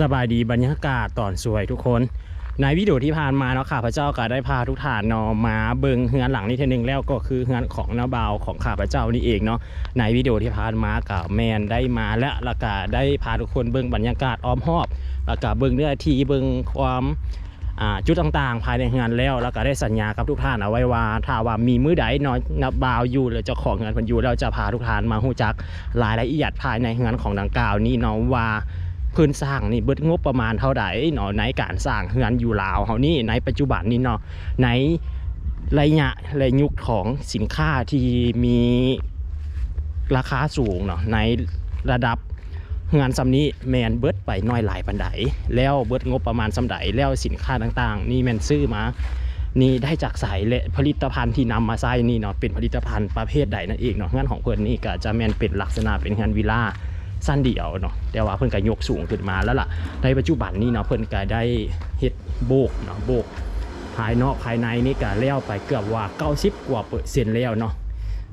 สบายดีบรรยากาศตอนสวยทุกคน ในวิดีโอที่ผ่านมาเนาะข้าพเจ้าก็ได้พาทุกท่านเนาะมาเบิงเฮือนหลังนี้ทีนึงแล้วก็คือเฮือนของนาบาวของข้าพเจ้านี่เองเนาะในวิดีโอที่ผ่านมากับแมนได้มาและล้วก็ได้พาทุกคนเบิงบรรยากาศอ้อมหอบล้วก็เบิงเนื้อที่เบิงความจุดต่างๆ ภายในเฮือนแล้วแล้วก็ได้สัญญากับทุกท่านเอาไว้ว่าถ้าว่ามีมือใดเนาะนาบาวอยู่หรือเจ้าของเฮือนเพิ่นอยู่แล้วจะพาทุกท่านมาหู้จักรายละเอียดภายในเฮือนของดังกล่าวนี้เนาะว่า พื้นสร้างนี่เบิดงบประมาณเท่าไหร่เนาะในการสร้างเฮือนอยู่ลาวเฮานี่ในปัจจุบันนี้เนาะในระยะระยุคของสินค้าที่มีราคาสูงเนาะในระดับเฮือนซำนี้แมนเบิดไปน้อยหลายปันไดแล้วเบิดงบประมาณซำใดแล้วสินค้าต่างๆ นี่แมนซื้อมา นี่ได้จากสายและผลิตภัณฑ์ที่นำมาใช้นี่เนาะเป็นผลิตภัณฑ์ประเภทใดนั่นเองเนาะงานของเพิ่อนนี่ก็จะแมนเป็นลักษณะเป็นงานวิลล่า สั้นเดียวเนาะแต่ว่าเพิ่นก็ยกสูงขึ้นมาแล้วล่ะ ในปัจจุบันนี้เนาะเพิ่นก็ได้เฮ็ดโบกเนาะโบกภายนอกภายในนี่ก็แล้วไปเกือบว่า 90 กว่าเปอร์เซ็นต์แล้วเนาะ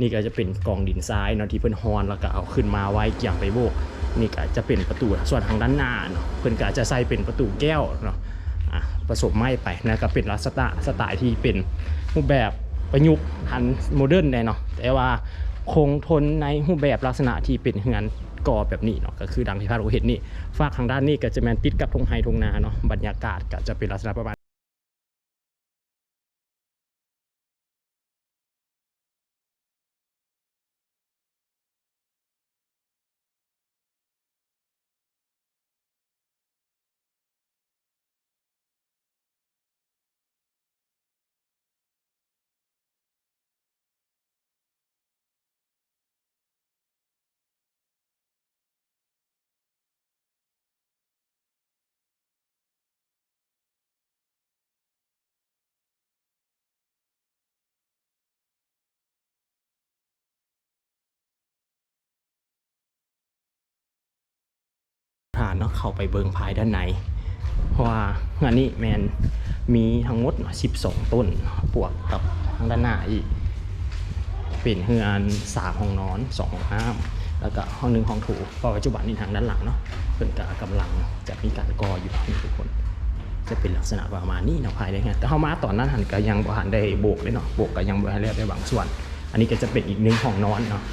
นี่ก็จะเป็นกองดินทรายเนาะที่เพิ่นฮอนแล้วก็เอาขึ้นมาไว้เกี่ยงไปโบกนี่ก็จะเป็นประตูส่วนทางด้านหน้าเนาะเพิ่นก็จะใส่เป็นประตูแก้วเนาะผสมไม้ไปนะก็เป็นลักษณะสไตล์ที่เป็นรูปแบบประยุกต์ทันโมเดิร์นเลยเนาะแต่ว่าคงทนในรูปแบบลักษณะที่เป็นเฮือน ก่อแบบนี้เนาะก็คือดังที่พาเราเห็นนี่ฝากทางด้านนี้ก็จะแมนติดกับทงไฮทงนาเนาะบรรยากาศก็จะเป็นลักษณะประมาณ ฐานเนาะเข้าไปเบิงภายด้านใน เพราะว่างานนี้แมนมีทั้งหมด 12 ต้นบวกกับทางด้านหน้าอีก เป็นเฮือนสามห้องนอนสองห้องน้ำแล้วก็ห้องหนึ่งห้องถูพอปัจจุบันนี้ทางด้านหลังเนาะเพิ่นก็กำลังจะมีการก่ออยู่นี่ทุกคน จะเป็นลักษณะประมาณนี้เนาะภายในงานแต่เข้ามาตอนนั้นหันก็ยังบ่หันได้โบกเลยเนาะโบกก็ยังบ่ทันเรียบได้บางส่วน อันนี้ก็จะเป็นอีกหนึ่งห้องนอนเนาะ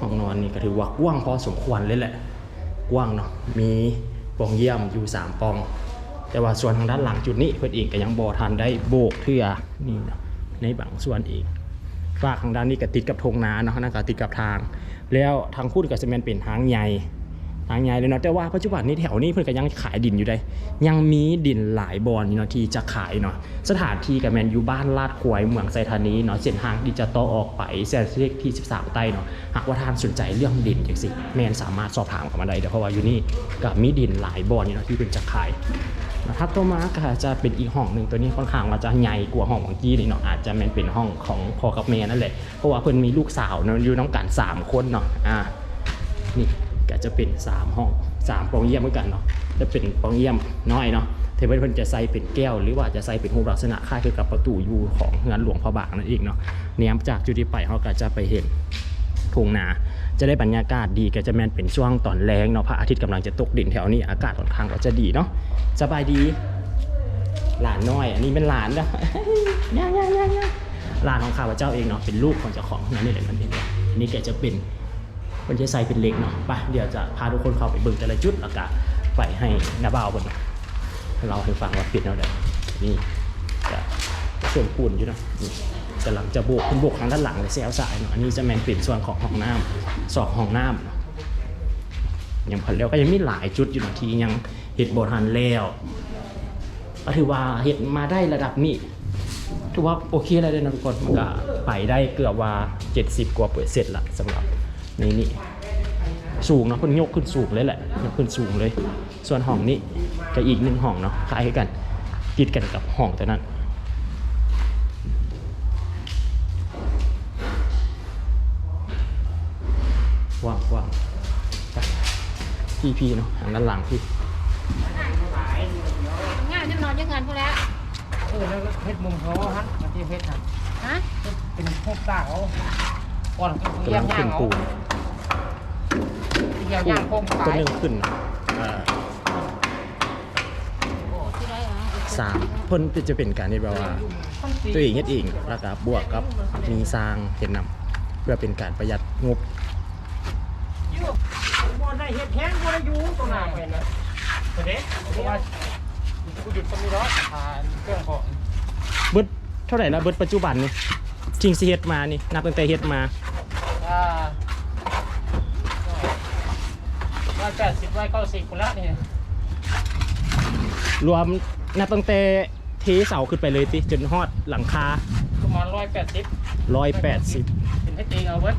ห้องนอนนี่ก็ถือว่ากว้างพอสมควรเลยแหละ กว้างเนาะมีปองเยี่ยมอยู่ 3ปอง แต่ว่าส่วนทางด้านหลังจุดนี้เพื่อนเองก็ยังบอทันได้โบกเทือนี่เนาะในบางส่วนเองฝากทางด้านนี้ก็ติดกับทงนาเนาะนั่นก็ติดกับทาง แล้วทางคูดกับจะแมนเป็นทางใหญ่ ทางใหญ่เลยเนาะแต่ว่าปัจจุบันนี้แถวนี้เพื่อนก็ยังขายดินอยู่ได้ ยังมีดินหลายบอนอยู่เนาะที่จะขายเนาะสถานที่กับแมนอยู่บ้านลาดควายเมืองไซธานีเนาะเส้นทางที่จะต่อออกไปเส้นเลขที่ 13 ใต้เนาะหากว่าท่านสนใจเรื่องดินอย่างสิแมนสามารถสอบถามเข้ามาได้เดี๋ยวเพราะว่าอยู่นี่กับมีดินหลายบอนอยู่เนาะที่เป็นจะขายถ้าตัวมาก็จะเป็นอีกห้องหนึ่งตัวนี้ค่อนข้างว่าจะใหญ่กว่าห้องของกี้นี่เนาะอาจจะมันเป็นห้องของพ่อกับแม่นั่นแหละเพราะว่าเพิ่นมีลูกสาวเนาะอยู่น้องกันสามคนเนาะอ่านี่ ก็จะเป็นสามห้องสามปล่องเยี่ยมเหมือนกันเนาะจะเป็นปองเยี่ยมน้อยเนาะเทเบิลเพิ่นจะใส่เป็นแก้ว หรือว่าจะใส่เป็นรูปลักษณะคล้ายคือกับประตูยูของงานหลวงพระบางนั่นเองเนาะเนี่ยจากจุดที่ไปเขาก็จะไปเห็นทุ่งนาจะได้บรรยากาศดีก็จะแมนเป็นช่วงตอนแรงเนาะพระอาทิตย์กำลังจะตกดินแถวนี้อากาศค่อนข้างก็จะดีเนาะสบายดี หลานน้อย อันนี้เป็นหลานนะย่าย่าย่าย่าหลานของข้าพเจ้าเองเนาะเป็นลูกของเจ้าของนั่นนี่แหละมันเองอันนี้แกจะเป็น มันจะใส่เป็นเล็กเนาะไปเดี๋ยวจะพาทุกคนเข้าไปเบิ่งแต่ละจุดแล้วก็ไปให้นาบ่าวเบิ่งเนเราให้ฟังว่าปิดเอาได้นี่จะส่วนปูนอยู่นะนี่กำลังจะโบกคุณโบกทางด้านหลังเลยแซวสายเนาะอันนี้จะแมนปิดส่วนของห้องน้ำสองห้องน้ำเนาะยังพันแล้วก็ยังมีหลายจุดอยู่นาะที่ยังเห็ดโบทันแล้วก็ถือว่าเห็ดมาได้ระดับนี้ถือว่าโอเคแล้วเลยนะทุกคนมันก็ไปได้เกือบว่า 70 กว่าเปอร์เซ็นต์ละสำหรับ นนี่สูงเนาะเพิ่นยกขึ้นสูงเลยแหละยกขึ้นสูงเลย ส่วนห้องนี้ก็อีกหนึ่งห้องเนาะคล้ายกัน ติดกันกับห้องแต่นั้นว่างว่างไปพี่พี่เนาะทางด้านหลังพี่งานยังนอนยังงานพวกแล้วเออแล้วเฮ็ดมุมเขาฮะมันที่เฮ็ดฮะฮะเป็นพวกสาว ก่อนกำเยี่ยลัมงย่าขึ้งนเอาปูนเยี่ยมย่างโค้งตัวสายหนึ่งขึ้นเนาะอ่าสร้างเพิ่นจะเป็นการที่แบบว่า ตัวเองเฮ็ดเองแล้วก็บวกกับมีสร้างเฮ็ดนำเพื่อเป็นการประหยัดงบบ่ได้เฮ็ดแห้งบ่ได้อยู่ตัวหน้าเป็นนะเด้เพราะว่ากูหยุดตรงนี้แล้วทานเครื่องของเบิดเท่าไหร่ละเบิดปัจจุบันนี่จริงสิเฮ็ดมานี่นับตั้งแต่เฮ็ดมา อ่า ร้อยแปดสิบร้อยเก้าสิบคนละนี่รวมนับตั้งแต่เทเสาขึ้นไปเลยติจนฮอดหลังคาประมาณร้อยแปดสิบ180เป็นให้ตีเอาเบิร์ด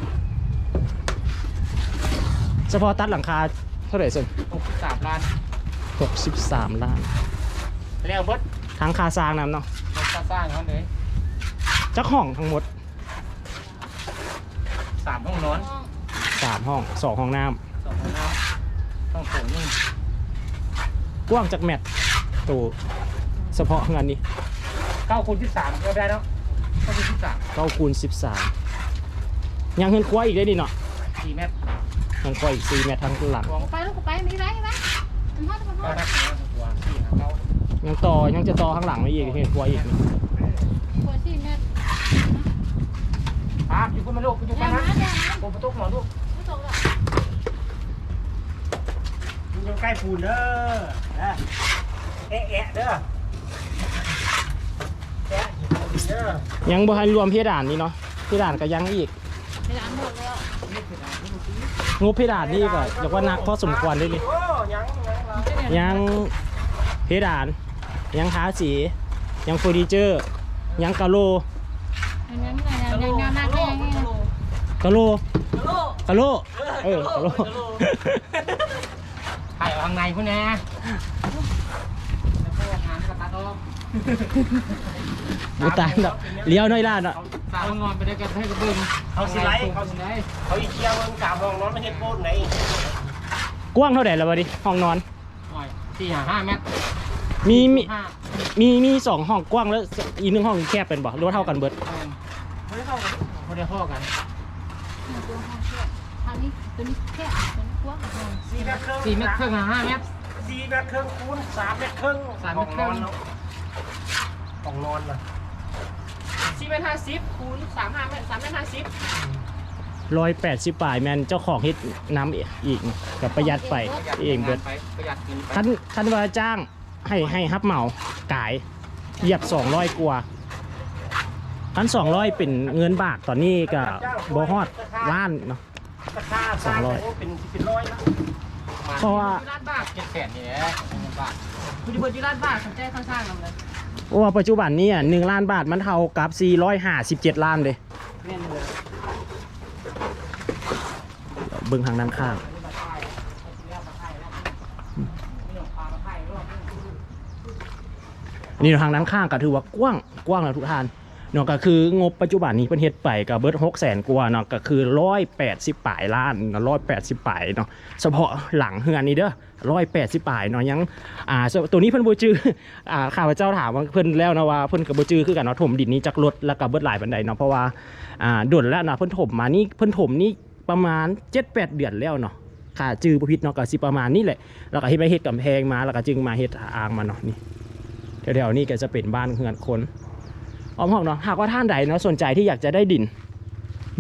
เฉพาะตัดหลังคาเท่าไหร่ซึ่งหกสิบสามล้าน63ล้านแล้วเบิร์ดทั้งค่าสร้างนํเนาะเราสร้างเขาเลยจักห้องทั้งหมดสามห้องนอน3ห้อง2ห้องน้ำสองห้องน้ำ ห้องโถงหนึ่งกว้างจากแมตตัวเฉพาะงานนี้เก้าคูณที่สามก็ได้แล้วเก้าคูณที่สาม9คูณ13ยังเงินครัวอีกได้ดิเนาะสี่เมตรยังครัวอีก4เมตรทั้งหลังกองไปลูกไปไม่ไรไหมมันทอดมันทอก็ดได้หัวสี่หาเก้ายังต่อยังจะต่อข้างหลังไม่อีกเห็นครัวอีกนี่คนที่แม่อะอยู่คุณมาลูกอยู่แดกันงนะนะแดงนะโอ้ประตูหมอลูกไม่ตกหรอก อยู่ใกล้ปูนเด้อนะแอะแอะเด้อแอะเด้อยังบ่ทันรวมเพดานนี่เนาะเพดานก็ยังอีกไม่ร้านหมดแล้วงบเพดานนี่ก็เรียกว่านักพอสมควรเลยนี่โอ้ยังยังละยังเพดาน ยังทาสี ยังเฟอร์นิเจอร์ ยังกะโลยังยังยังยังยังนักเลยยังยังกะโลกะโลเออกะโล ถ่ายออกข้างในพุ่นแน่แล้วก็หางกระตัดออกบ่ตายดอกเลี้ยวน้อยล้านอะสาวงอนไปด้วยกันให้กระเบื้องเขาสิไล่เขาสิไล่เขาอีเคียวมึงสามห้องนอนไม่เห็นโบนไหนกว้างเท่าไหร่แล้วบัดนี้ห้องนอนหน่อยสี่หาห้าเมตรมีมีห้ามีมีสองห้องกว้างแล้วอีกหนึงห้องแคบเป็นบ่หรือว่าเท่ากันเบิดไม่ได้เข้ากันไม่ได้เข้ากันตัวห้องเชื่อทางนี้ตัวนี้แค่ตัวนี้กว้างสี่เม ตรครึ่งสี่เมตรครึ่งหาห้าเมตร สี่เมตรครึ่งคูณสามเมตรครึ่งสามเมตรครึ่งห้องนอนเนาะสี่เมตรห้าสิบคูณสามห้าเมตรสามเมตรห้าสิบร้อยแปดสิบปลายแมนเจ้าของเฮ็ดน้ำอีกกับประหยัดไปเองเบิดไปประหยัดกินไปคันคันว่าจ้างให้ให้ฮับเหมากายเหยียบสองร้อยกว่าคันสองร้อยเป็นเงินบาทตอนนี้ก็บ่ฮอดล้านเนาะ ราคาสร้างโอ้เป็นเป็นร้อยละ เพราะว่าล้านบาทเจ็ดแสนนี่แหละบาทคุณจะเบิดยี่ล้านบาทสนใจข้างๆเราเลยเพราะว่าปัจจุบันนี้หนึ่งล้านบาทมันเท่ากับ457ล้านเลยแม่นเลยเบิ่งทางด้านข้างนี่ทางด้านข้างก็ถือว่ากว้างกว้างแล้วทุกท่าน เนาะก็คืองบปัจจุบันนี้เพิ่นเฮ็ดไปก็เบิด6แสนกว่าเนาะก็คือ180ปลายล้านเนาะ180ปลายเนาะเฉพาะหลังเฮือนนี้เด้อ180ปลายเนาะยังอ่าตัวนี้เพิ่นบ่จื้ออ่าข้าพเจ้าถามว่าเพิ่นแล้วนะว่าเพิ่นก็บ่จื้อคือกันเนาะถมดินนี้จากรถแล้วก็เบิดหลายปานใดเนาะเพราะว่าอ่าด่วนแล้วนะเพิ่นถมมานี่เพิ่นถมนี่ประมาณ7-8เดือนแล้วเนาะค่าจื้อบ่ผิดเนาะก็สิประมาณนี้แหละแล้วก็เฮ็ดไปเฮ็ดกำแพงมาแล้วก็จึงมาเฮ็ดอ่างมาเนาะนี่แถวๆนี้ก็จะเป็นบ้านเฮือนคน ออมหอกเนาะหากว่าท่านใดเนาะสนใจที่อยากจะได้ดิน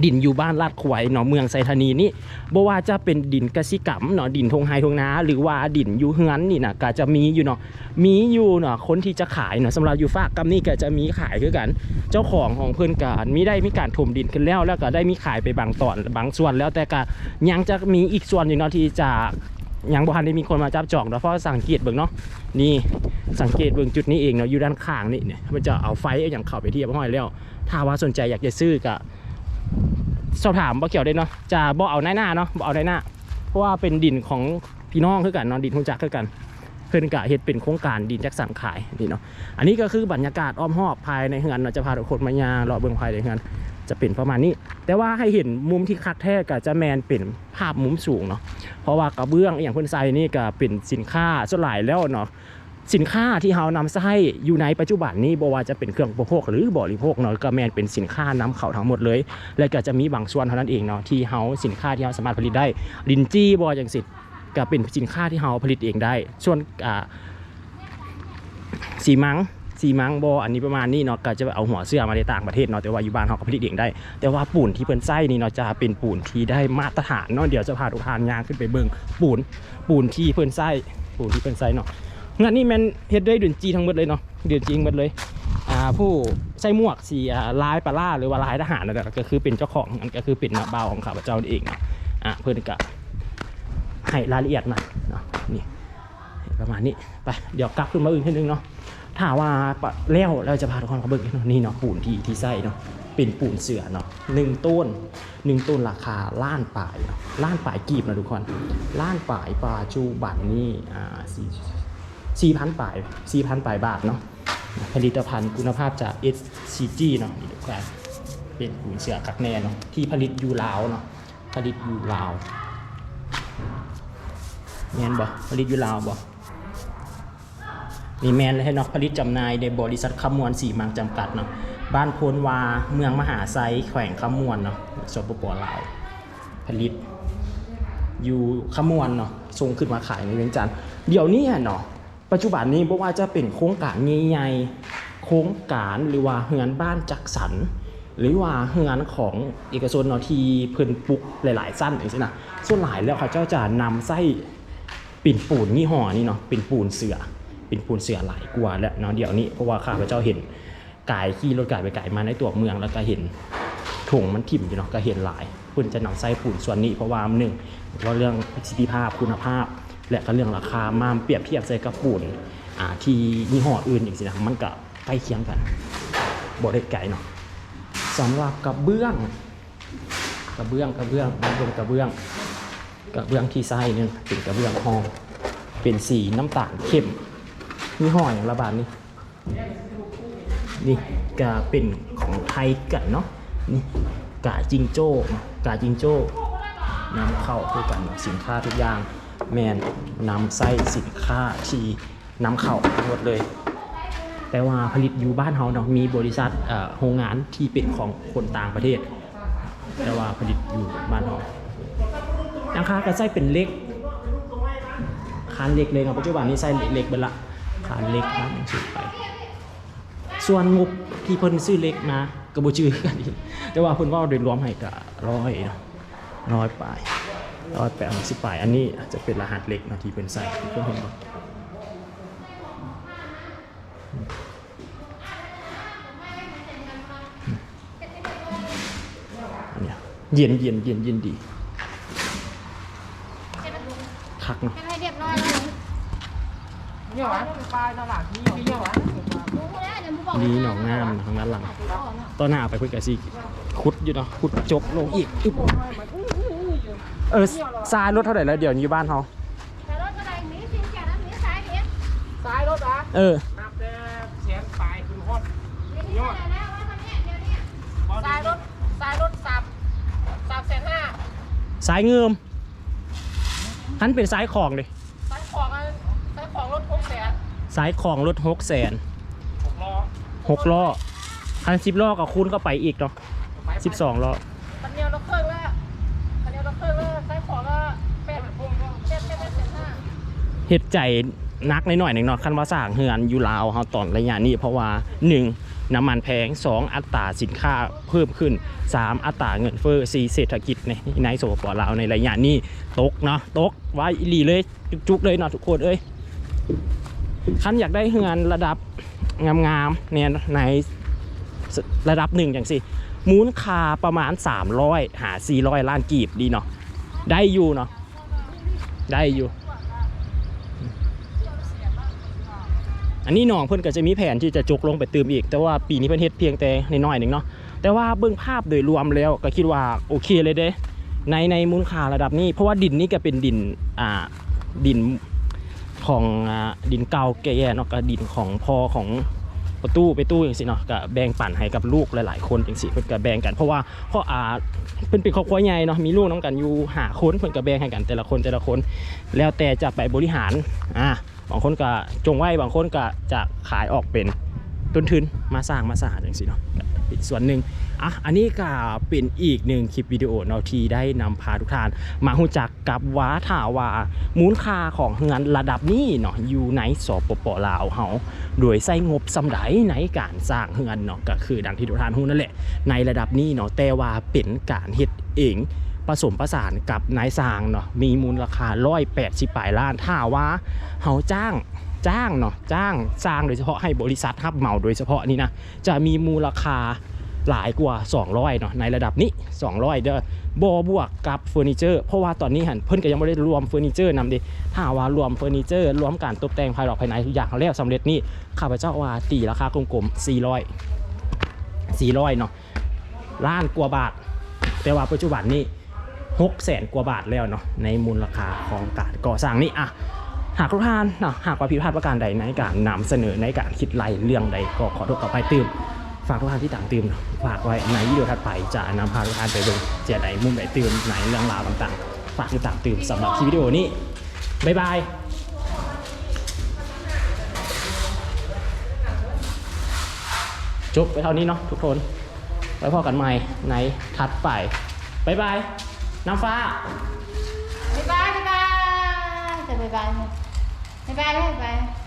ดินอยู่บ้านลาดขวายเนาะเมืองไซธานีนี่บ่ว่าจะเป็นดินกสิกรรมเนาะดินทงไฮทงนาหรือว่าดินอยู่เฮือนนี่นะก็จะมีอยู่เนาะมีอยู่เนาะคนที่จะขายเนาะสำหรับอยู่ฝากกรรมนี่ก็จะมีขายคือกัน เจ้าของของเพิ่อนก็มีได้มีการถมดินขึ้นแล้วแล้วก็ได้มีขายไปบางตอนบางส่วนแล้วแต่ก็ยังจะมีอีกส่วนหนึงเนาะที่จะ ยังบ่ทันได้มีคนมาจับจองเนาะเพราะสังเกตเบิ่งเนาะนี่สังเกตเบิ่งจุดนี้เองเนาะอยู่ด้านข้างนี่เนี่ยมันจะเอาไฟเอาอย่างเข้าไปเทียบห้อยแล้ว ถ้าว่าสนใจอยากจะซื้อก็สอบถามบ่เกี่ยวได้เนาะจะบ่เอาหน้าหน้าเนาะบ่เอาหน้าหน้าเพราะว่าเป็นดินของพี่น้องคือกันเนาะดินหุ่นจักคือกัน เพิ่นก็เฮ็ดเป็นโครงการดินจักสั่งขายนี่เนาะอันนี้ก็คือบรรยากาศอ้อมหอบภายในเฮือนเนาจะพาทุกคนมายาเลาะเบิ่งภายในเฮือนจะเป็นประมาณนี้ แต่ว่าให้เห็นมุมที่คักแท้ก็จะแมนเป็นภาพมุมสูงเนาะเพราะว่ากระเบื้องอย่างเพิ่นใส่นี่ก็เป็นสินค้าส่วนหลายแล้วเนาะสินค้าที่เฮานำใช้อยู่ในปัจจุบันนี้บ่ว่าจะเป็นเครื่องอุปโภคหรือบริโภคเนาะก็แมนเป็นสินค้านำเข้าทั้งหมดเลย แล้วก็จะมีบางส่วนเท่านั้นเองเนาะที่เฮาสินค้าที่เฮาสามารถผลิตได้ลินจี้บ่อย่างสิ ก็เป็นสินค้าที่เฮาผลิตเองได้ ส่วนอ่าสีมังสีมังบออันนี้ประมาณนี้เนาะก็จะเอาหัวเสื้อมาในต่างประเทศเนาะแต่ว่าอยู่บ้านเขาก็ผลิตเองได้ แต่ว่าปูนที่เพิ่นไส้นี่เนาะจะเป็นปูนที่ได้มาตรฐานเนาะเดี๋ยวจะพาทุกท่านย่างขึ้นไปเบิ่งปูนปูนที่เพิ่นไส้ปูนที่เพิ่นไส้เนาะงานนี้แมนเฮ็ดด้เดือนจีทั้งหมดเลยเนาะเดือนจีหมดเลยอ่าผู้ใส่หมวกสีอ่าลายปลาล่าหรือว่าลายทหารนั่นแหละก็คือเป็นเจ้าของอันก็คือเป็นนักบ่าวของข้าพเจ้าเองเนาะอะเพิ่นก็ ให้รายละเอียดมาเนาะนี่ประมาณนี้ไปเดี๋ยวกลับขึ้นมาอื่นทีนึงเนาะถ้าว่าปะแล้วเราจะพาทุกคนเขาเบิ่งเนาะนี่เนาะปูนที่ที่ใส่เนาะเป็นปูนเสือเนาะหนึ่งต้นหนึ่งต้นราคาล้านปลายเนาะล้านปลายกีบนะทุกคนล้านปลายปลาจูบัตรนี่อ่าสี่สี่พันปลายสี่พันปลายบาทเนาะผลิตภัณฑ์คุณภาพจาก SCG เนาะนี่ทุกคนเป็นปูนเสือกักแน่เนาะที่ผลิตอยู่ลาวเนาะผลิตอยู่ลาว แมนบ่ผลิตอยู่ลาวบ่มีแมนและให้นอกผลิตจำหน่ายในบริษัทขมวนสีมังจำกัดเนาะบ้านโพนวาเมืองมหาไซแขวงขมวนเนาะสปปลาวผลิต อยู่ขมวนเนาะส่งขึ้นมาขายในเวียงจันทร์เดี๋ยวนี้เนาะปัจจุบันนี้บอกว่าจะเป็นโครงการใหญ่ๆโครงการหรือว่าเฮือนบ้านจักสันหรือว่าเฮือนของเอกชนเนาะที่เพิ่นปลุกหลาย ๆ สั้นอย่างเช่นนะส่วนหลายแล้วเขาเจ้าจะนำไส้ ปิ่นปูนยี่ห้อนี่เนาะปิ่นปูนเสือปิ่นปูนเสือหลายกว่าแล้วเนาะเดี๋ยวนี้เพราะว่าข้าพเจ้าเห็นกายขี่รถกายไปกายมาในตัวเมืองแล้วก็เห็นถุงมันถิ่มอยู่เนาะก็เห็นหลายเพิ่นจะนำไส้ปูนส่วนนี้เพราะว่าหนึ่งว่าเรื่องประสิทธิภาพคุณภาพ และก็เรื่องราคามาเปรียบเทียบใส่กับปูนอ่าที่ยี่ห้ออื่นอย่างสินะมันก็ใกล้เคียงกันบ่ได้ไกลเนาะสำหรับกระเบื้อง กระเบื้องกระเบื้องมันเป็นกระเบื้อง กระเบื้องที่ไส้นี่เป็นกระเบื้องห้องเป็นสีน้ำตาลเข้มมีห้ออย่างระบาดนี่นี่ก็เป็นของไทยกันเนาะนี่กาจิงโจ้เนาะกาจิงโจ้นำเข้าด้วยกันสินค้าทุกอย่างแมนนำไส้สินค้าที่นำเข้าทั้งหมดเลย แต่ว่าผลิตอยู่บ้านเฮาเนาะมีบริษัทโรงงานที่เป็นของคนต่างประเทศ แต่ว่าผลิตอยู่บ้านเฮา นะคะก็ใส่เป็นเล็กคานเล็กเลยเนาะปัจจุบันนี้ใส่เล็กไปละคานเล็กคานหนึ่งสุดไป ส่วนงบที่เพิ่นซื้อเล็กมากระบชื่อกันอีกแต่ว่าเพิ่นว่าโดยรวมให้ก็ร้อยเนาะร้อยปลายร้อยแปดสิบปลายอันนี้จะเป็นรหัสเล็กเนาะที่เป็นใส่ที่เพิ่นเห็นบ่อันเนี้ยเย็นเย็นเย็นเย็นดี คักเนาะให้เรียบร้อยแล้วเนี่ยวะปลายตลาดนี้เนี่ยวะรู้แล้วเดี๋ยวมึงบอกนี่หนองงามทางด้านหลัง ตอนหน้าไปเพื่อนกะสิขุดอยู่เนาะขุดจบลงอีกอึ๊บเออทรายรถเท่าไหร่แล้วเดี๋ยวนี้บ้านเขาแต่รถอะไรมีสิ่งแก่นั้นมีสายเดียวซ้ายรถอะเออนับแต่แสนปลายขึ้นฮอดเดี๋ยวนี้อะไรแล้วว่าคนเนี้ยเดี๋ยวนี้ซ้ายรถซ้ายรถสับสับแสนห้าสายเงิม คันเป็นสายของเลยซ้ายของอันซ้ายของรถหกแสนสายของรถหกแสนหกล้อหกล้อคันสิบล้อก็คูณเข้าไปอีกเนาะสิบสองล้อคันเดียวเราเครื่องแล้วคันเดียวเราเครื่องแล้วซ้ายของก็แปดพวงก็แปดแปดแปดแสนห้าเฮ็ดใจนักในหน่อยหนึ่งเนาะคันว่าสร้างเฮือนอยู่ลาวเฮาตอนระยะนี้เพราะว่า 1. น้ น้ำมันแพง 2. อัตราสินค้าเพิ่มขึ้น 3. อัตราเงินเฟ้อ 4. เศรษฐกิจในในสปปลาวในระยะนี้ตกเนาะตกไว้อีหลีเลย จุกๆเลยเนาะทุกคนเอ้ยคันอยากได้เฮือนระดับงามๆเนี่ยในระดับหนึ่งอย่างสิมูลค่าประมาณ 300 หา 400 ล้านกีบดีเนาะได้อยู่เนาะได้อยู่ อันนี้น้องเพิ่นก็จะมีแผนที่จะจกลงไปเติมอีก แต่ว่าปีนี้เพิ่นเฮ็ดเพียงแต่น้อยๆหนึ่งเนาะแต่ว่าเบื้องภาพโดยรวมแล้วก็คิดว่าโอเคเลยเด้ในในมูลค่าระดับนี้ เพราะว่าดินนี่ก็เป็นดินอ่าดินของอดินเก่าแก่เนาะก็ดินของพ่อของประตูไปตู้อย่างสิเนาะก็แบ่งปั่นให้กับลูกหลายๆคนจังสิเพิ่อนก็แบ่งกันเพราะว่าเพราอ่าเพิ่นเป็นครอบครัวใหญ่เนาะมีลูกน้องกันอยู่หาคนเพิ่อนก็แบ่งให้กันแต่ละคนแต่ละคน แล้วแต่จะไปบริหารอ่า บางคนก็จงไว้บางคนก็จะขายออกเป็นต้นทุนมาสร้างมาสร้างอย่างสิเนาะอีกส่วนหนึ่งอะอันนี้ก็เป็นอีกหนึ่งคลิปวิดีโอเนาะที่ได้นำพาทุกท่าน มาหูจักกับว่าถาว่ามูลค่าของเงินระดับนี้เนาะอยู่ในสปปลาวเฮาโดยใช้งบสำไดในการสร้างเฮือนเนาะก็คือดังที่ทุกท่านรู้นั่นแหละในระดับนี้เนาะแต่ว่าเป็นการเฮ็ดเอง ผสมประสานกับนายสางเนาะมีมูลค่า180ปลายล้านถ้าว่าเฮาจ้างจ้างเนาะจ้างสร้างโดยเฉพาะให้บริษัทรับเหมาโดยเฉพาะนี่นะจะมีมูลค่าหลายกว่า 200เนาะในระดับนี้ 200 เด้อบอบวกกับเฟอร์นิเจอร์เพราะว่าตอนนี้หันเพิ่นก็ยังไม่ได้รวมเฟอร์นิเจอร์นำดิถ้าว่ารวมเฟอร์นิเจอร์รวมการตกแต่งภายนอกภายในทุกอย่างแล้วสำเร็จนี่ข้าพเจ้าว่าตีราคากลมๆ400 400เนาะล้านกว่าบาท แต่ว่าปัจจุบันนี้ หกแสนกว่าบาทแล้วเนาะในมูลค่าของการก่อสร้างนี่อะหากทุกท่านเนาะหากว่าผิดพลาดประการใดในการนำเสนอในการคิดไล่เรื่องใดก็ขอโทษขออภัยตื่มฝากทุกท่านที่ต่างตื่มฝากไว้ในวิดีโอถัดไปจะนำพาทุกท่านไปดูเจาใดมุมใดตื่มในเรื่องราวต่างๆ ฝากที่ต่างตื่มสำหรับคลิปวิดีโอนี้บ๊ายบายจบไปเท่านี้เนาะทุกคนไว้พอกันใหม่ในทัดไปบ๊ายบาย น้ำฟ้า บ๊ายบายบ๊ายบายจะบ๊ายบายไหมบ๊ายบายบ๊ายบาย